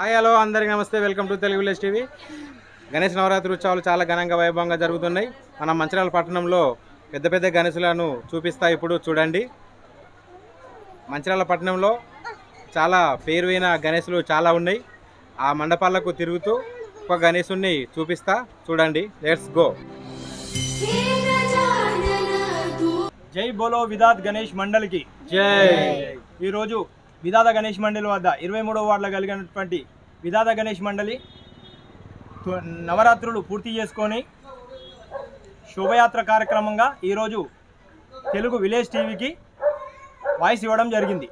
Hi hello అందరికీ నమస్తే. Welcome to Telugu village TV. Ganesh Navaratri ఉత్సవాలు చాలా ఘనంగా వైభవంగా జరుగుతున్నాయి. మన మంచిర్యాల పట్టణంలో పెద్ద పెద్ద గణేశులను చూపిస్తా ఇప్పుడు చూడండి. మంచిర్యాల పట్టణంలో చాలా పేరువైన గణేశులు చాలా ఉన్నాయి. ఆ మండపాలకు తిరుగుతూ ఒక గణేశుని చూపిస్తా చూడండి. లెట్స్ గో జై బోలో విదాత్ గణేష్ మండలికి. జై. ఈరోజు విధాద గణేష్ మండలి వద్ద ఇరవై మూడవ వార్డులో కలిగినటువంటి విధాద గణేష్ మండలి నవరాత్రులు పూర్తి చేసుకొని శోభయాత్ర కార్యక్రమంగా ఈరోజు తెలుగు విలేజ్ టీవీకి వాయిస్ ఇవ్వడం జరిగింది.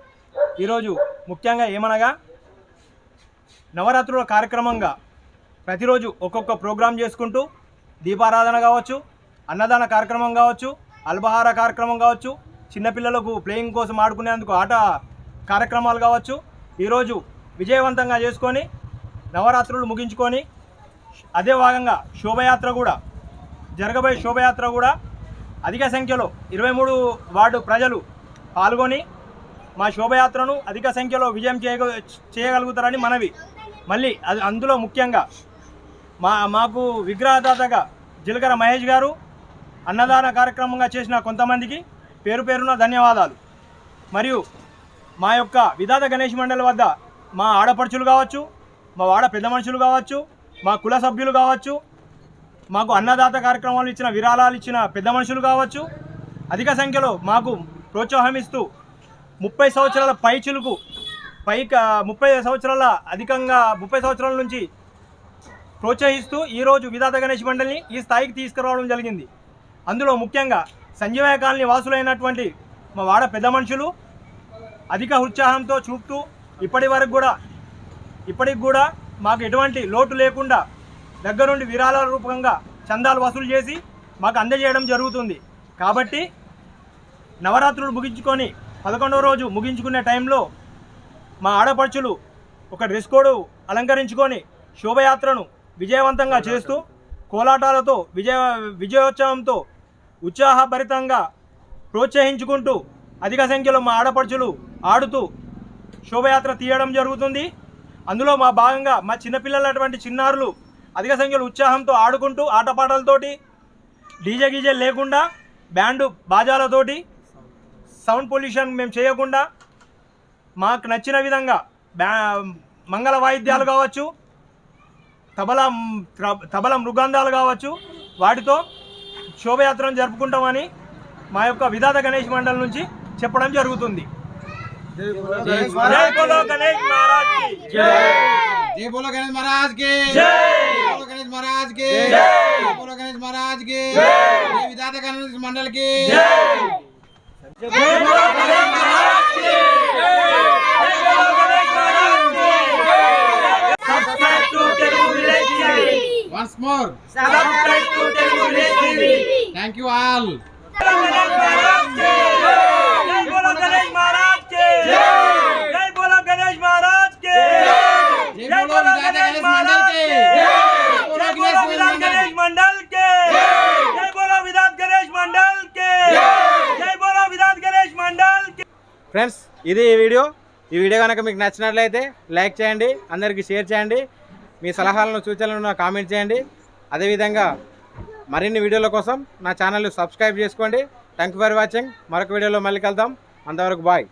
ఈరోజు ముఖ్యంగా ఏమనగా నవరాత్రుల కార్యక్రమంగా ప్రతిరోజు ఒక్కొక్క ప్రోగ్రాం చేసుకుంటూ దీపారాధన కావచ్చు అన్నదాన కార్యక్రమం కావచ్చు అల్పహార కార్యక్రమం కావచ్చు చిన్నపిల్లలకు ప్లేయింగ్ కోసం ఆడుకునేందుకు ఆట కార్యక్రమాలు కావచ్చు ఈరోజు విజయవంతంగా చేసుకొని నవరాత్రులు ముగించుకొని అదే భాగంగా శోభయాత్ర కూడా జరగబోయే శోభయాత్ర కూడా అధిక సంఖ్యలో ఇరవై మూడు వార్డు ప్రజలు పాల్గొని మా శోభయాత్రను అధిక సంఖ్యలో విజయం చేయగ చేయగలుగుతారని మనవి. మళ్ళీ అది అందులో ముఖ్యంగా మా మాకు విగ్రహదాతగా జిలకర మహేష్ గారు అన్నదాన కార్యక్రమంగా చేసిన కొంతమందికి పేరు పేరున ధన్యవాదాలు. మరియు మా యొక్క విధాత గణేష్ మండల్ వద్ద మా ఆడపడుచులు కావచ్చు మా వాడ పెద్ద మనుషులు కావచ్చు మా కుల సభ్యులు కావచ్చు మాకు అన్నదాత కార్యక్రమాలు ఇచ్చిన విరాళాలు ఇచ్చిన పెద్ద మనుషులు కావచ్చు. అధిక సంఖ్యలో మాకు ప్రోత్సాహం ఇస్తూ ముప్పై సంవత్సరాల పైచులకు పై ముప్పై సంవత్సరాల అధికంగా ముప్పై సంవత్సరాల నుంచి ప్రోత్సహిస్తూ ఈరోజు విధాత గణేష్ మండలిని ఈ స్థాయికి తీసుకురావడం జరిగింది. అందులో ముఖ్యంగా సంజీవయ కాలనీ వాసులైనటువంటి మా వాడ పెద్ద మనుషులు అధిక ఉత్సాహంతో చూపుతూ ఇప్పటి వరకు కూడా ఇప్పటికి కూడా మాకు ఎటువంటి లోటు లేకుండా దగ్గరుండి విరాళాల రూపంగా చందాలు వసూలు చేసి మాకు అందజేయడం జరుగుతుంది. కాబట్టి నవరాత్రులు ముగించుకొని పదకొండవ రోజు ముగించుకునే టైంలో మా ఆడపడుచులు ఒక డ్రెస్ కోడ్ అలంకరించుకొని శోభయాత్రను విజయవంతంగా చేస్తూ కోలాటాలతో విజయ విజయోత్సవంతో ఉత్సాహభరితంగా ప్రోత్సహించుకుంటూ అధిక సంఖ్యలో మా ఆడపడుచులు ఆడుతూ శోభయాత్ర తీయడం జరుగుతుంది. అందులో మా భాగంగా మా చిన్నపిల్లలు అటువంటి చిన్నారులు అధిక సంఖ్యలో ఉత్సాహంతో ఆడుకుంటూ ఆటపాటలతోటి డీజే గీజే లేకుండా బ్యాండు బాజాలతోటి సౌండ్ పొల్యూషన్ మేము చేయకుండా మాకు నచ్చిన విధంగా బ్యా మంగళ వాయిద్యాలు కావచ్చు తబలా త్ర- తబల మృగంధాలు కావచ్చు వాటితో శోభయాత్రను జరుపుకుంటామని మా యొక్క విధాత గణేష్ మండలి నుంచి చెప్పడం జరుగుతుంది. జై బోలో గణేష్ మహారాజ్కి జై బోలో గణేష్ మహారాజ్కి జై! బోలో గణేష్ మహారాజ్కి జై! బోలో గణేష్ మహారాజ్కి జై! జై విధాత గణేష్ మండల్కి జై జై బోలో గణేష్ మహారాజ్కి జై బోలో గణేష్ మహారాజ్కి subscribe to Telugu village TV once more subscribe to Telugu village TV thank you all जय ఫ్రెండ్స్ ఇది ఈ వీడియో. ఈ వీడియో కనుక మీకు నచ్చినట్లయితే లైక్ చేయండి అందరికీ షేర్ చేయండి మీ సలహాలను సూచనలను కామెంట్ చేయండి. అదేవిధంగా మరిన్ని వీడియోల కోసం నా ఛానల్ సబ్స్క్రైబ్ చేసుకోండి. Thank for watching. మరొక వీడియోలో మళ్ళీ కలుద్దాం. అంతవరకు బాయ్.